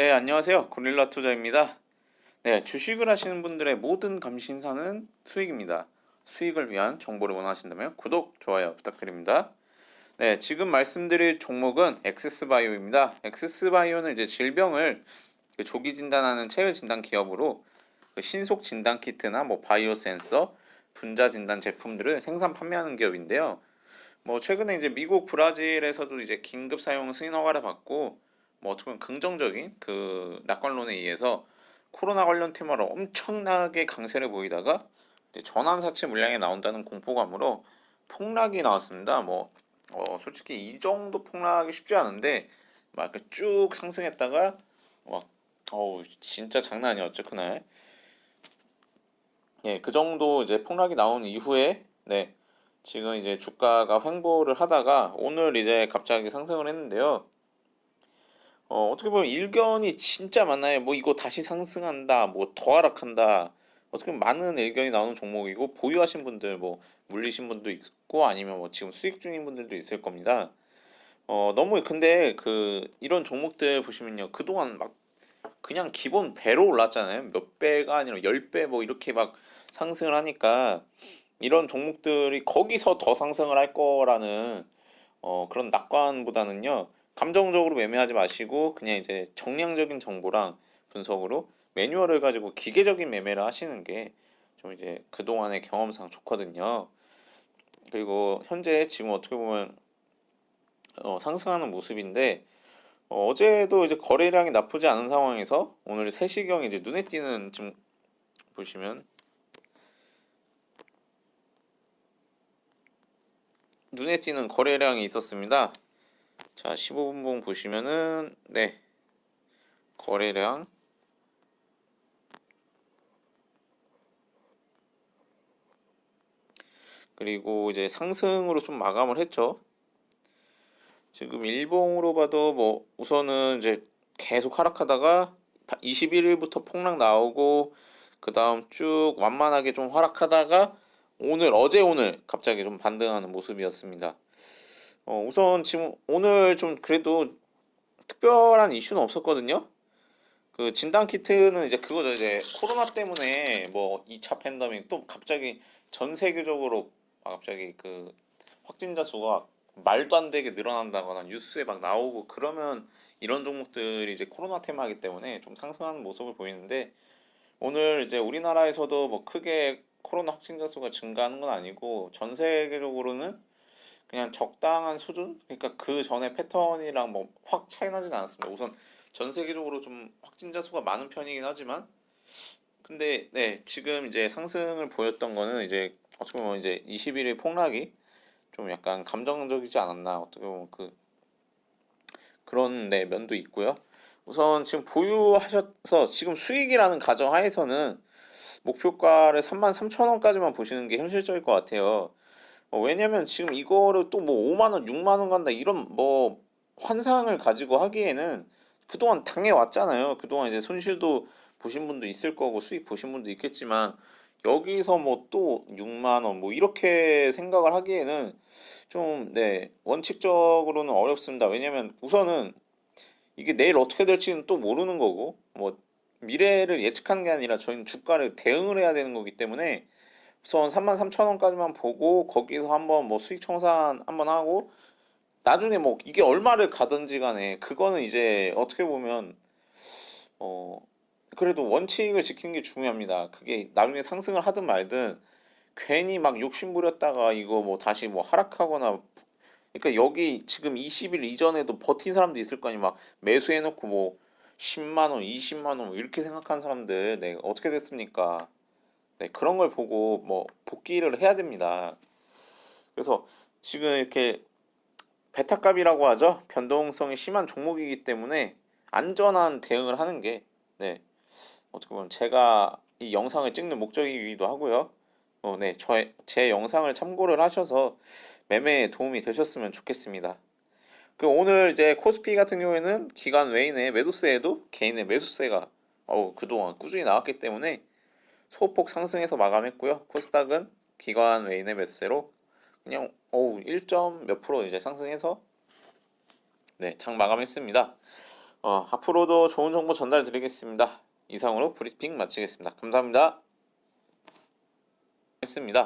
네, 안녕하세요. 고릴라 투자입니다. 네, 주식을 하시는 분들의 모든 감신사는 수익입니다. 수익을 위한 정보를 원하신다면 구독, 좋아요 부탁드립니다. 네, 지금 말씀드릴 종목은 엑세스바이오입니다. 엑세스바이오는 이제 질병을 그 조기 진단하는 체외 진단 기업으로 그 신속 진단 키트나 뭐 바이오 센서, 분자 진단 제품들을 생산 판매하는 기업인데요. 뭐 최근에 이제 미국, 브라질에서도 이제 긴급 사용 승인 허가를 받고 뭐 어떻게 보면 긍정적인 그 낙관론에 의해서 코로나 관련 테마로 엄청나게 강세를 보이다가 이제 전환 사채 물량이 나온다는 공포감으로 폭락이 나왔습니다. 뭐 어, 솔직히 이 정도 폭락이 쉽지 않은데 막 쭉 상승했다가 막 어우 진짜 장난 아니었죠 그날. 예, 그 정도 이제 폭락이 나온 이후에 네 지금 이제 주가가 횡보를 하다가 오늘 이제 갑자기 상승을 했는데요. 어, 어떻게 보면 일견이 진짜 많아요. 뭐 이거 다시 상승한다, 뭐 더 하락한다. 어떻게 보면 많은 의견이 나오는 종목이고 보유하신 분들 뭐 물리신 분도 있고 아니면 뭐 지금 수익 중인 분들도 있을 겁니다. 어, 너무 근데 그 이런 종목들 보시면요. 그동안 막 그냥 기본 배로 올랐잖아요. 몇 배가 아니라 열 배 뭐 이렇게 막 상승을 하니까 이런 종목들이 거기서 더 상승을 할 거라는 어, 그런 낙관보다는요. 감정적으로 매매하지 마시고 그냥 이제 정량적인 정보랑 분석으로 매뉴얼을 가지고 기계적인 매매를 하시는 게 좀 이제 그동안의 경험상 좋거든요. 그리고 현재 지금 어떻게 보면 어, 상승하는 모습인데 어, 어제도 이제 거래량이 나쁘지 않은 상황에서 오늘 3시경에 이제 눈에 띄는 좀 보시면 눈에 띄는 거래량이 있었습니다. 자, 15분봉 보시면은 네. 거래량 그리고 이제 상승으로 좀 마감을 했죠. 지금 일봉으로 봐도 뭐 우선은 이제 계속 하락하다가 21일부터 폭락 나오고 그 다음 쭉 완만하게 좀 하락하다가 오늘 어제 오늘 갑자기 좀 반등하는 모습이었습니다. 어, 우선 지금 오늘 좀 그래도 특별한 이슈는 없었거든요. 그 진단 키트는 이제 그거죠. 이제 코로나 때문에 뭐 2차 팬데믹 또 갑자기 전 세계적으로 아, 갑자기 그 확진자 수가 말도 안 되게 늘어난다거나 뉴스에 막 나오고 그러면 이런 종목들이 이제 코로나 테마이기 때문에 좀 상승하는 모습을 보이는데 오늘 이제 우리나라에서도 뭐 크게 코로나 확진자 수가 증가하는 건 아니고 전 세계적으로는 그냥 적당한 수준? 그러니까 그 전에 패턴이랑 뭐 확 차이 나진 않았습니다. 우선 전 세계적으로 좀 확진자 수가 많은 편이긴 하지만 근데 네 지금 이제 상승을 보였던 거는 이제 어떻게 보면 이제 21일 폭락이 좀 약간 감정적이지 않았나 어떻게 보면 그 그런 네 면도 있고요. 우선 지금 보유하셔서 지금 수익이라는 가정 하에서는 목표가를 33,000원까지만 보시는 게 현실적일 것 같아요. 어, 왜냐면 지금 이거를 또 뭐 5만 원, 6만 원 간다 이런 뭐 환상을 가지고 하기에는 그동안 당해 왔잖아요. 그동안 이제 손실도 보신 분도 있을 거고 수익 보신 분도 있겠지만 여기서 뭐 또 6만 원 뭐 이렇게 생각을 하기에는 좀 네, 원칙적으로는 어렵습니다. 왜냐면 우선은 이게 내일 어떻게 될지는 또 모르는 거고 뭐 미래를 예측하는 게 아니라 저희는 주가를 대응을 해야 되는 거기 때문에 우선 33,000원까지만 보고 거기서 한번 뭐 수익 청산 한번 하고 나중에 뭐 이게 얼마를 가든지 간에 그거는 이제 어떻게 보면 어 그래도 원칙을 지키는 게 중요합니다. 그게 나중에 상승을 하든 말든 괜히 막 욕심 부렸다가 이거 뭐 다시 뭐 하락하거나 그러니까 여기 지금 20일 이전에도 버틴 사람도 있을 거 아니 막 매수해 놓고 뭐 10만 원, 20만 원뭐 이렇게 생각하는 사람들 네, 어떻게 됐습니까? 네, 그런 걸 보고 뭐 복귀를 해야 됩니다. 그래서 지금 이렇게 베타값이라고 하죠. 변동성이 심한 종목이기 때문에 안전한 대응을 하는 게 네. 어떻게 보면 제가 이 영상을 찍는 목적이기도 하고요. 어, 네, 저의 제 영상을 참고를 하셔서 매매에 도움이 되셨으면 좋겠습니다. 그 오늘 이제 코스피 같은 경우에는 기관 외인의 매도세에도 개인의 매수세가 어 그동안 꾸준히 나왔기 때문에 소폭 상승해서 마감했고요. 코스닥은 기관 외인의 매수세로 그냥 어우 1점 몇 프로 이제 상승해서 네, 장 마감했습니다. 어, 앞으로도 좋은 정보 전달 드리겠습니다. 이상으로 브리핑 마치겠습니다. 감사합니다. 했습니다.